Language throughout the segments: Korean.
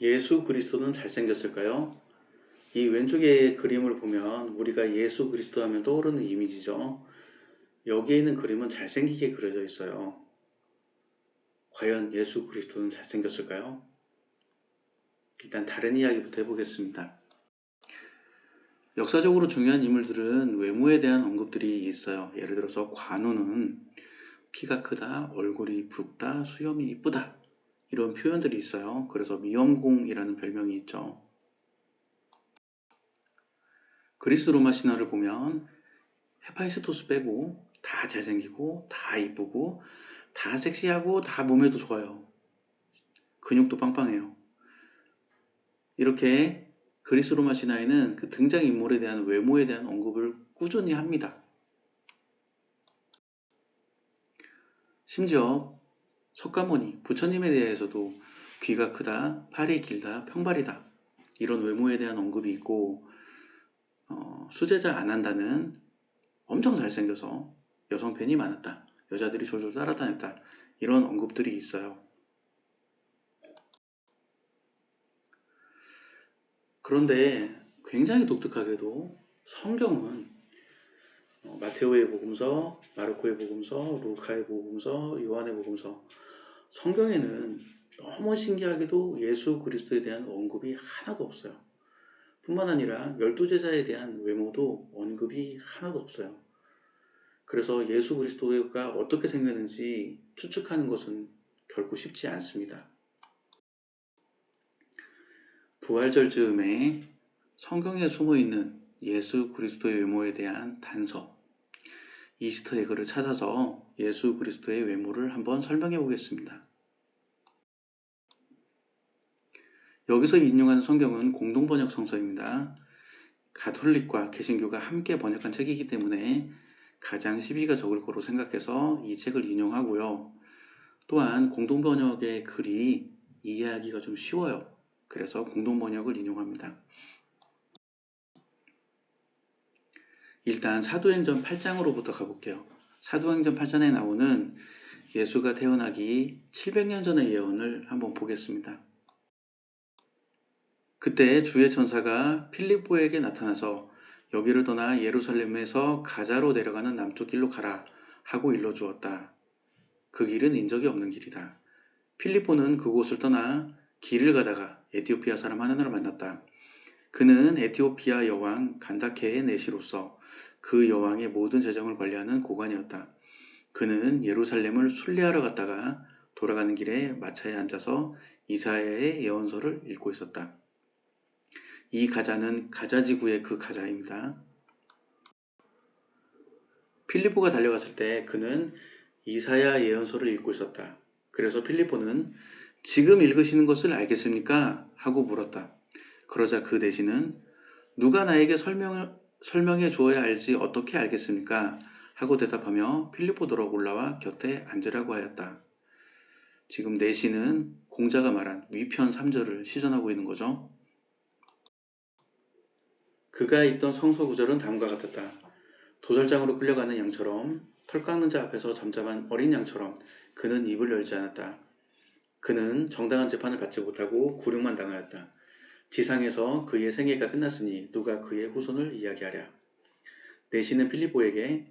예수 그리스도는 잘생겼을까요? 이 왼쪽의 그림을 보면 우리가 예수 그리스도 하면 떠오르는 이미지죠. 여기에 있는 그림은 잘생기게 그려져 있어요. 과연 예수 그리스도는 잘생겼을까요? 일단 다른 이야기부터 해보겠습니다. 역사적으로 중요한 인물들은 외모에 대한 언급들이 있어요. 예를 들어서 관우는 키가 크다, 얼굴이 붉다, 수염이 이쁘다 이런 표현들이 있어요. 그래서 미염공이라는 별명이 있죠. 그리스 로마 신화를 보면 헤파이스토스 빼고 다 잘생기고 다 이쁘고 다 섹시하고 다 몸에도 좋아요. 근육도 빵빵해요. 이렇게 그리스 로마 신화에는 그 등장인물에 대한 외모에 대한 언급을 꾸준히 합니다. 심지어 석가모니, 부처님에 대해서도 귀가 크다, 팔이 길다, 평발이다 이런 외모에 대한 언급이 있고 어, 수제자 안 한다는 엄청 잘생겨서 여성 팬이 많았다. 여자들이 졸졸 따라다녔다. 이런 언급들이 있어요. 그런데 굉장히 독특하게도 성경은 어, 마테오의 복음서, 마르코의 복음서, 루카의 복음서, 요한의 복음서 성경에는 너무 신기하게도 예수 그리스도에 대한 언급이 하나도 없어요. 뿐만 아니라 열두 제자에 대한 외모도 언급이 하나도 없어요. 그래서 예수 그리스도가 어떻게 생겼는지 추측하는 것은 결코 쉽지 않습니다. 부활절 즈음에 성경에 숨어 있는 예수 그리스도의 외모에 대한 단서, 이스터 에그를 찾아서 예수 그리스도의 외모를 한번 설명해 보겠습니다. 여기서 인용하는 성경은 공동번역 성서입니다. 가톨릭과 개신교가 함께 번역한 책이기 때문에 가장 시비가 적을 거로 생각해서 이 책을 인용하고요. 또한 공동번역의 글이 이해하기가 좀 쉬워요. 그래서 공동번역을 인용합니다. 일단 사도행전 8장으로부터 가볼게요. 사도행전 8장에 나오는 예수가 태어나기 700년 전의 예언을 한번 보겠습니다. 그때 주의 천사가 필리포에게 나타나서 여기를 떠나 예루살렘에서 가자로 내려가는 남쪽 길로 가라 하고 일러주었다. 그 길은 인적이 없는 길이다. 필리포는 그곳을 떠나 길을 가다가 에티오피아 사람 하나를 만났다. 그는 에티오피아 여왕 간다케의 내시로서 그 여왕의 모든 재정을 관리하는 고관이었다. 그는 예루살렘을 순례하러 갔다가 돌아가는 길에 마차에 앉아서 이사야의 예언서를 읽고 있었다. 이 가자는 가자지구의 그 가자입니다. 필리포가 달려갔을 때 그는 이사야 예언서를 읽고 있었다. 그래서 필리포는 지금 읽으시는 것을 알겠습니까? 하고 물었다. 그러자 그 대신은 누가 나에게 설명을, 설명해 주어야 알지 어떻게 알겠습니까? 하고 대답하며 필리포도로 올라와 곁에 앉으라고 하였다. 지금 내시는 공자가 말한 위편 3절을 시전하고 있는 거죠. 그가 입던 성서 구절은 다음과 같았다. 도살장으로 끌려가는 양처럼 털 깎는 자 앞에서 잠잠한 어린 양처럼 그는 입을 열지 않았다. 그는 정당한 재판을 받지 못하고 굴욕만 당하였다. 지상에서 그의 생애가 끝났으니 누가 그의 후손을 이야기하랴. 내시는 필리포에게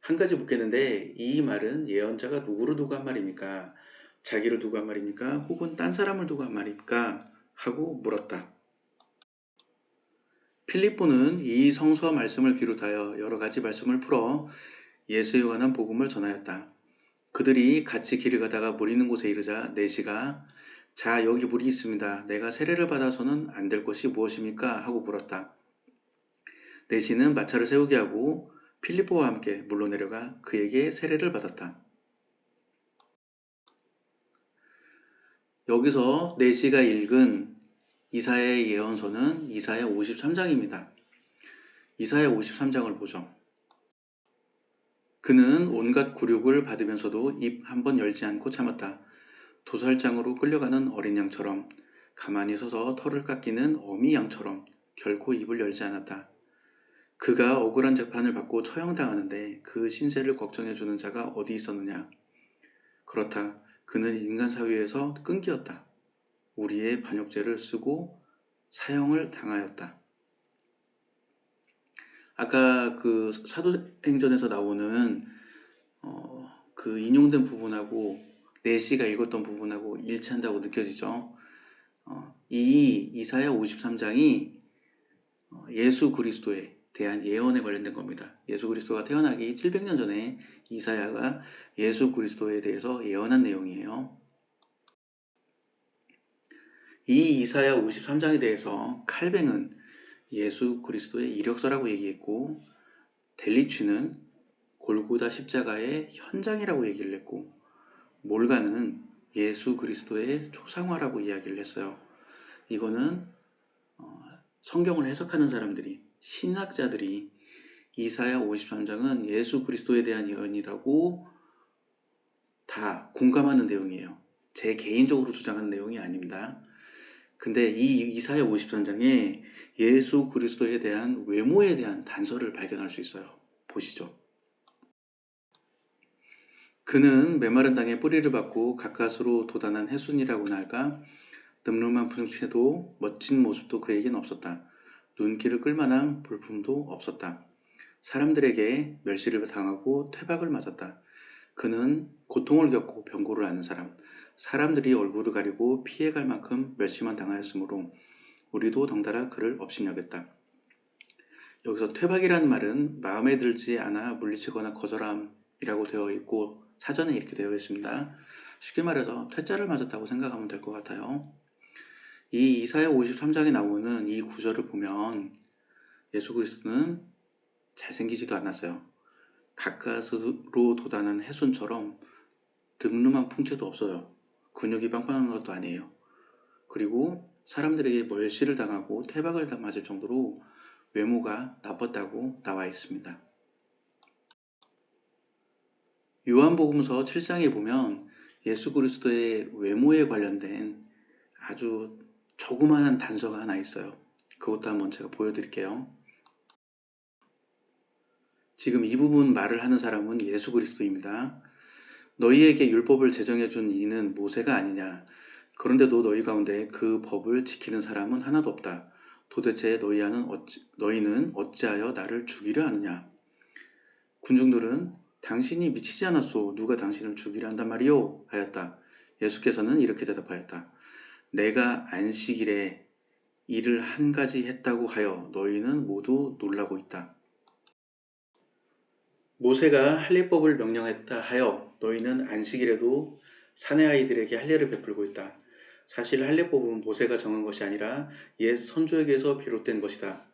한 가지 묻겠는데 이 말은 예언자가 누구를 두고 한 말입니까? 자기를 두고 한 말입니까? 혹은 딴 사람을 두고 한 말입니까? 하고 물었다. 필리포는 이 성서 말씀을 비롯하여 여러 가지 말씀을 풀어 예수에 관한 복음을 전하였다. 그들이 같이 길을 가다가 물 있는 곳에 이르자 내시가 자 여기 물이 있습니다. 내가 세례를 받아서는 안 될 것이 무엇입니까? 하고 물었다. 내시는 마차를 세우게 하고 필리포와 함께 물로 내려가 그에게 세례를 받았다. 여기서 내시가 읽은 이사야의 예언서는 이사야 53장입니다. 이사야 53장을 보죠. 그는 온갖 굴욕을 받으면서도 입 한 번 열지 않고 참았다. 도살장으로 끌려가는 어린 양처럼 가만히 서서 털을 깎이는 어미 양처럼 결코 입을 열지 않았다. 그가 억울한 재판을 받고 처형당하는데 그 신세를 걱정해주는 자가 어디 있었느냐? 그렇다. 그는 인간 사회에서 끈기였다. 우리의 반역죄를 쓰고 사형을 당하였다. 아까 그 사도행전에서 나오는 어, 그 인용된 부분하고 내시가 읽었던 부분하고 일치한다고 느껴지죠. 어, 이 이사야 53장이 어, 예수 그리스도에 대한 예언에 관련된 겁니다. 예수 그리스도가 태어나기 700년 전에 이사야가 예수 그리스도에 대해서 예언한 내용이에요. 이 이사야 53장에 대해서 칼뱅은 예수 그리스도의 이력서라고 얘기했고 델리취는 골고다 십자가의 현장이라고 얘기를 했고 몰가는 예수 그리스도의 초상화라고 이야기를 했어요. 이거는 어, 성경을 해석하는 사람들이 신학자들이 이사야 53장은 예수 그리스도에 대한 예언이라고 다 공감하는 내용이에요. 제 개인적으로 주장하는 내용이 아닙니다. 근데 이 이사야 53장에 예수 그리스도에 대한 외모에 대한 단서를 발견할 수 있어요. 보시죠. 그는 메마른 땅에 뿌리를 받고 가까스로 도단한 해순이라고나 할까? 늠름한 분홍채도 멋진 모습도 그에겐 없었다. 눈길을 끌만한 볼품도 없었다. 사람들에게 멸시를 당하고 퇴박을 맞았다. 그는 고통을 겪고 병고를 앓는 사람, 사람들이 얼굴을 가리고 피해갈 만큼 멸시만 당하였으므로 우리도 덩달아 그를 업신여겼다. 여기서 퇴박이라는 말은 마음에 들지 않아 물리치거나 거절함이라고 되어 있고 사전에 이렇게 되어 있습니다. 쉽게 말해서 퇴짜를 맞았다고 생각하면 될 것 같아요. 이 이사야 53장에 나오는 이 구절을 보면 예수 그리스도는 잘생기지도 않았어요. 가까스로 도다는 해순처럼 듬름한 풍채도 없어요. 근육이 빵빵한 것도 아니에요. 그리고 사람들에게 멀시를 당하고 태박을 맞을 정도로 외모가 나빴다고 나와 있습니다. 요한복음서 7장에 보면 예수 그리스도의 외모에 관련된 아주 조그마한 단서가 하나 있어요. 그것도 한번 제가 보여드릴게요. 지금 이 부분 말을 하는 사람은 예수 그리스도입니다. 너희에게 율법을 제정해 준 이는 모세가 아니냐. 그런데도 너희 가운데 그 법을 지키는 사람은 하나도 없다. 도대체 너희는 어찌, 너희는 어찌하여 나를 죽이려 하느냐. 군중들은 당신이 미치지 않았소. 누가 당신을 죽이려 한단 말이오? 하였다. 예수께서는 이렇게 대답하였다. 내가 안식일에 일을 한 가지 했다고 하여 너희는 모두 놀라고 있다. 모세가 할례법을 명령했다 하여 너희는 안식일에도 사내 아이들에게 할례를 베풀고 있다. 사실 할례법은 모세가 정한 것이 아니라 옛 선조에게서 비롯된 것이다.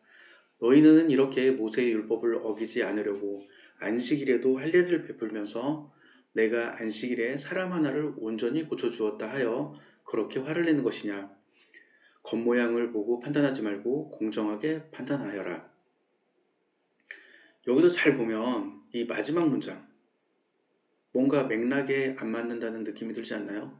너희는 이렇게 모세의 율법을 어기지 않으려고 안식일에도 할례를 베풀면서 내가 안식일에 사람 하나를 온전히 고쳐주었다 하여 그렇게 화를 내는 것이냐? 겉모양을 보고 판단하지 말고 공정하게 판단하여라. 여기서 잘 보면 이 마지막 문장 뭔가 맥락에 안 맞는다는 느낌이 들지 않나요?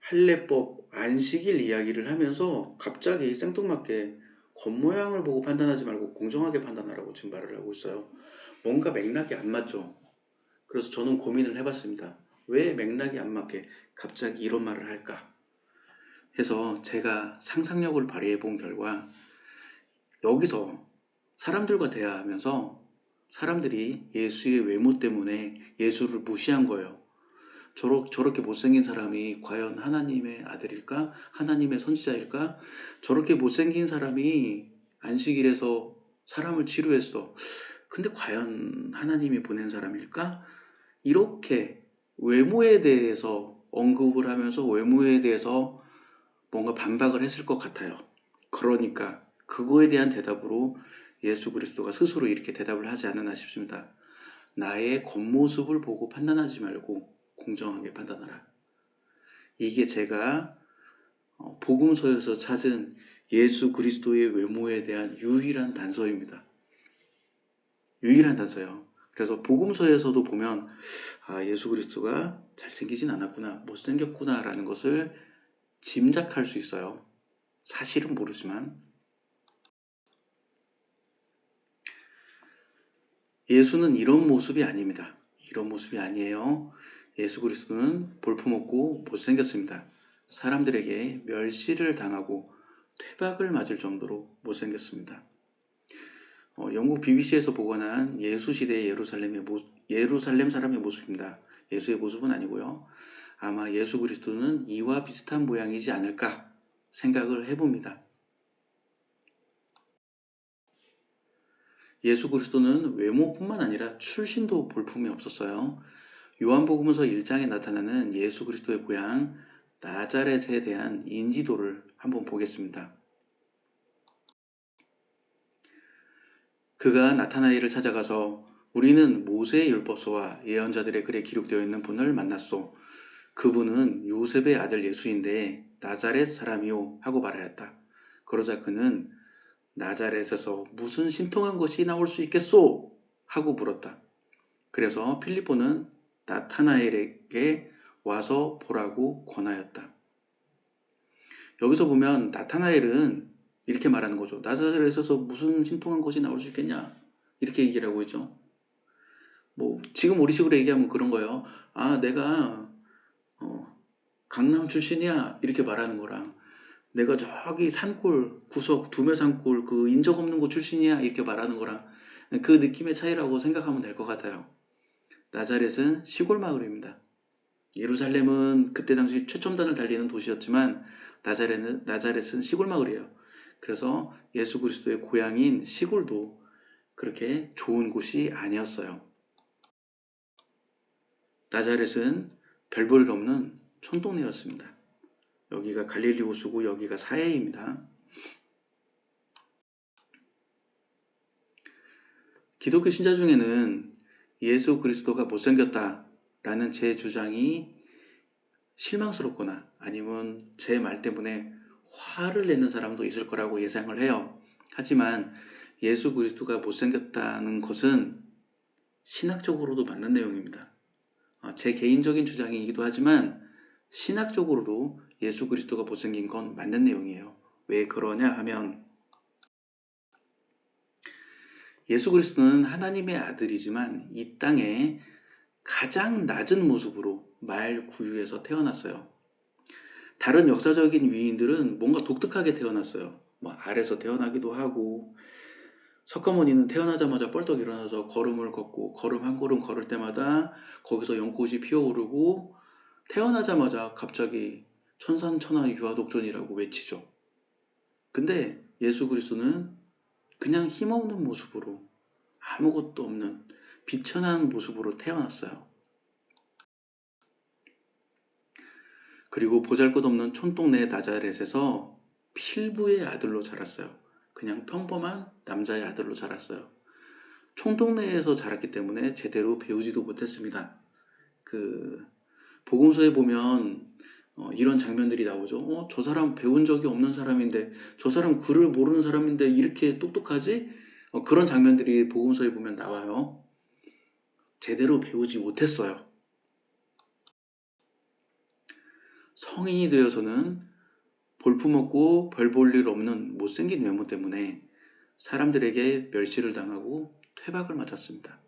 할례법 안식일 이야기를 하면서 갑자기 생뚱맞게 겉모양을 보고 판단하지 말고 공정하게 판단하라고 말을 하고 있어요. 뭔가 맥락이 안 맞죠. 그래서 저는 고민을 해봤습니다. 왜 맥락이 안 맞게 갑자기 이런 말을 할까? 해서 제가 상상력을 발휘해 본 결과 여기서 사람들과 대화하면서 사람들이 예수의 외모 때문에 예수를 무시한 거예요. 저렇, 저렇게 못생긴 사람이 과연 하나님의 아들일까? 하나님의 선지자일까? 저렇게 못생긴 사람이 안식일에서 사람을 치료했어. 근데 과연 하나님이 보낸 사람일까? 이렇게 외모에 대해서 언급을 하면서 외모에 대해서 뭔가 반박을 했을 것 같아요. 그러니까 그거에 대한 대답으로 예수 그리스도가 스스로 이렇게 대답을 하지 않았나 싶습니다. 나의 겉모습을 보고 판단하지 말고 공정하게 판단하라. 이게 제가 어, 복음서에서 찾은 예수 그리스도의 외모에 대한 유일한 단서입니다. 유일한 단서요. 그래서 복음서에서도 보면 아, 예수 그리스도가 잘생기진 않았구나, 못생겼구나라는 것을 짐작할 수 있어요. 사실은 모르지만 예수는 이런 모습이 아닙니다. 이런 모습이 아니에요. 예수 그리스도는 볼품없고 못생겼습니다. 사람들에게 멸시를 당하고 퇴박을 맞을 정도로 못생겼습니다. 어, 영국 BBC에서 보관한 예수 시대의 예루살렘의 모, 예루살렘 사람의 모습입니다. 예수의 모습은 아니고요. 아마 예수 그리스도는 이와 비슷한 모양이지 않을까 생각을 해봅니다. 예수 그리스도는 외모뿐만 아니라 출신도 볼품이 없었어요. 요한복음서 1장에 나타나는 예수 그리스도의 고향 나자렛에 대한 인지도를 한번 보겠습니다. 그가 나타나이를 찾아가서 우리는 모세의 율법서와 예언자들의 글에 기록되어 있는 분을 만났소. 그분은 요셉의 아들 예수인데 나자렛 사람이요 하고 말하였다. 그러자 그는 나자렛에서 무슨 신통한 것이 나올 수 있겠소? 하고 물었다. 그래서 필리포는 나타나엘에게 와서 보라고 권하였다. 여기서 보면 나타나엘은 이렇게 말하는 거죠. 나자렛에서 무슨 신통한 것이 나올 수 있겠냐? 이렇게 얘기를 하고 있죠. 뭐 지금 우리식으로 얘기하면 그런 거예요. 아 내가 어, 강남 출신이야 이렇게 말하는 거랑 내가 저기 산골 구석 두메 산골 그 인적 없는 곳 출신이야 이렇게 말하는 거랑 그 느낌의 차이라고 생각하면 될 것 같아요. 나자렛은 시골 마을입니다. 예루살렘은 그때 당시 최첨단을 달리는 도시였지만 나자렛은, 나자렛은 시골 마을이에요. 그래서 예수 그리스도의 고향인 시골도 그렇게 좋은 곳이 아니었어요. 나자렛은 별볼일 없는 촌동네였습니다. 여기가 갈릴리 호수고 여기가 사해입니다. 기독교 신자 중에는 예수 그리스도가 못생겼다라는 제 주장이 실망스럽거나 아니면 제 말 때문에 화를 내는 사람도 있을 거라고 예상을 해요. 하지만 예수 그리스도가 못생겼다는 것은 신학적으로도 맞는 내용입니다. 어, 제 개인적인 주장이기도 하지만 신학적으로도 예수 그리스도가 못생긴 건 맞는 내용이에요. 왜 그러냐 하면 예수 그리스도는 하나님의 아들이지만 이 땅에 가장 낮은 모습으로 말 구유에서 태어났어요. 다른 역사적인 위인들은 뭔가 독특하게 태어났어요. 뭐 아래서 태어나기도 하고 석가모니는 태어나자마자 뻘떡 일어나서 걸음을 걷고 걸음 한 걸음 걸을 때마다 거기서 연꽃이 피어오르고 태어나자마자 갑자기 천산천하 유아독존이라고 외치죠. 근데 예수 그리스도는 그냥 힘없는 모습으로 아무것도 없는 비천한 모습으로 태어났어요. 그리고 보잘것없는 촌동네 나자렛에서 필부의 아들로 자랐어요. 그냥 평범한 남자의 아들로 자랐어요. 총동네에서 자랐기 때문에 제대로 배우지도 못했습니다. 그 복음서에 보면 어, 이런 장면들이 나오죠. 어, 저 사람 배운 적이 없는 사람인데, 저 사람 글을 모르는 사람인데 이렇게 똑똑하지? 어, 그런 장면들이 복음서에 보면 나와요. 제대로 배우지 못했어요. 성인이 되어서는 볼품없고 별볼일 없는 못생긴 외모 때문에 사람들에게 멸시를 당하고 퇴박을 맞았습니다.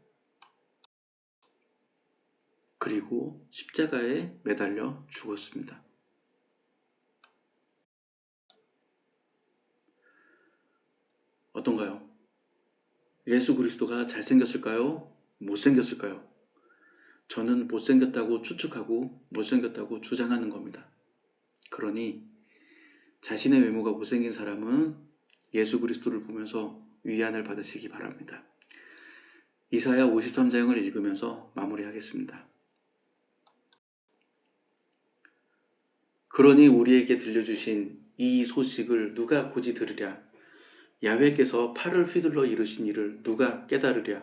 그리고 십자가에 매달려 죽었습니다. 어떤가요? 예수 그리스도가 잘생겼을까요? 못생겼을까요? 저는 못생겼다고 추측하고 못생겼다고 주장하는 겁니다. 그러니 자신의 외모가 못생긴 사람은 예수 그리스도를 보면서 위안을 받으시기 바랍니다. 이사야 53장을 읽으면서 마무리하겠습니다. 그러니 우리에게 들려주신 이 소식을 누가 고지 들으랴? 야훼께서 팔을 휘둘러 이루신 일을 누가 깨달으랴?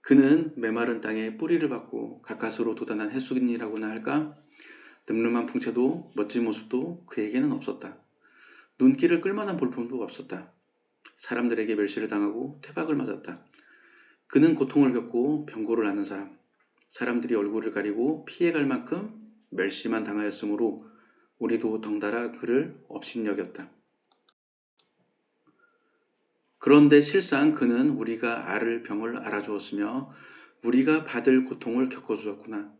그는 메마른 땅에 뿌리를 받고 가까스로 도단한 해수인이라고나 할까? 늠름한 풍채도 멋진 모습도 그에게는 없었다. 눈길을 끌만한 볼품도 없었다. 사람들에게 멸시를 당하고 퇴박을 맞았다. 그는 고통을 겪고 병고를 앓는 사람, 사람들이 얼굴을 가리고 피해갈 만큼 멸시만 당하였으므로 우리도 덩달아 그를 업신여겼다. 그런데 실상 그는 우리가 앓을 병을 알아주었으며 우리가 받을 고통을 겪어주었구나.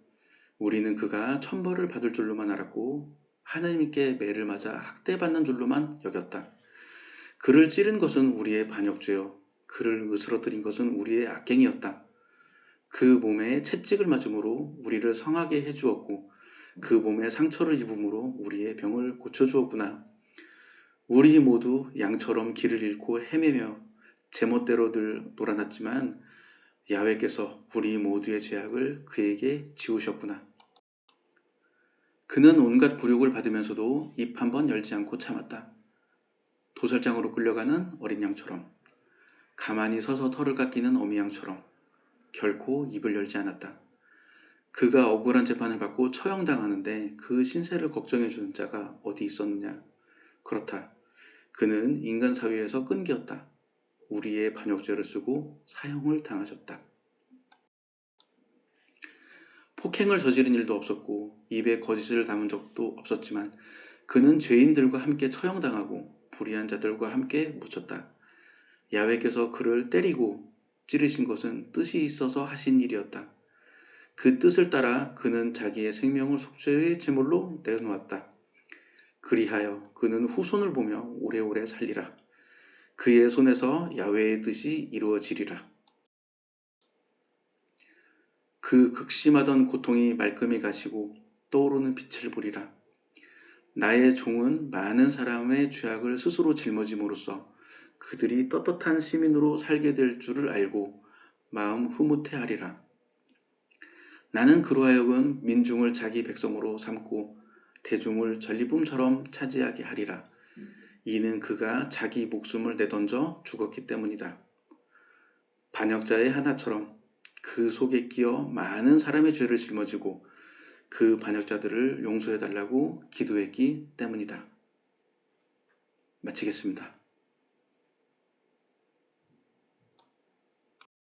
우리는 그가 천벌을 받을 줄로만 알았고 하나님께 매를 맞아 학대받는 줄로만 여겼다. 그를 찌른 것은 우리의 반역죄요. 그를 으스러뜨린 것은 우리의 악행이었다. 그 몸에 채찍을 맞음으로 우리를 성하게 해주었고 그 몸에 상처를 입음으로 우리의 병을 고쳐주었구나. 우리 모두 양처럼 길을 잃고 헤매며 제멋대로 늘 놀아났지만 야훼께서 우리 모두의 죄악을 그에게 지우셨구나. 그는 온갖 굴욕을 받으면서도 입 한 번 열지 않고 참았다. 도살장으로 끌려가는 어린 양처럼 가만히 서서 털을 깎이는 어미 양처럼 결코 입을 열지 않았다. 그가 억울한 재판을 받고 처형당하는데 그 신세를 걱정해주는 자가 어디 있었느냐? 그렇다. 그는 인간 사회에서 끈기였다. 우리의 반역죄를 쓰고 사형을 당하셨다. 폭행을 저지른 일도 없었고 입에 거짓을 담은 적도 없었지만 그는 죄인들과 함께 처형당하고 불의한 자들과 함께 묻혔다. 야훼께서 그를 때리고 찌르신 것은 뜻이 있어서 하신 일이었다. 그 뜻을 따라 그는 자기의 생명을 속죄의 제물로 내놓았다. 그리하여 그는 후손을 보며 오래오래 살리라. 그의 손에서 야훼의 뜻이 이루어지리라. 그 극심하던 고통이 말끔히 가시고 떠오르는 빛을 보리라. 나의 종은 많은 사람의 죄악을 스스로 짊어짐으로써 그들이 떳떳한 시민으로 살게 될 줄을 알고 마음 흐뭇해 하리라. 나는 그로하여금 민중을 자기 백성으로 삼고 대중을 전리품처럼 차지하게 하리라. 이는 그가 자기 목숨을 내던져 죽었기 때문이다. 반역자의 하나처럼 그 속에 끼어 많은 사람의 죄를 짊어지고 그 반역자들을 용서해달라고 기도했기 때문이다. 마치겠습니다.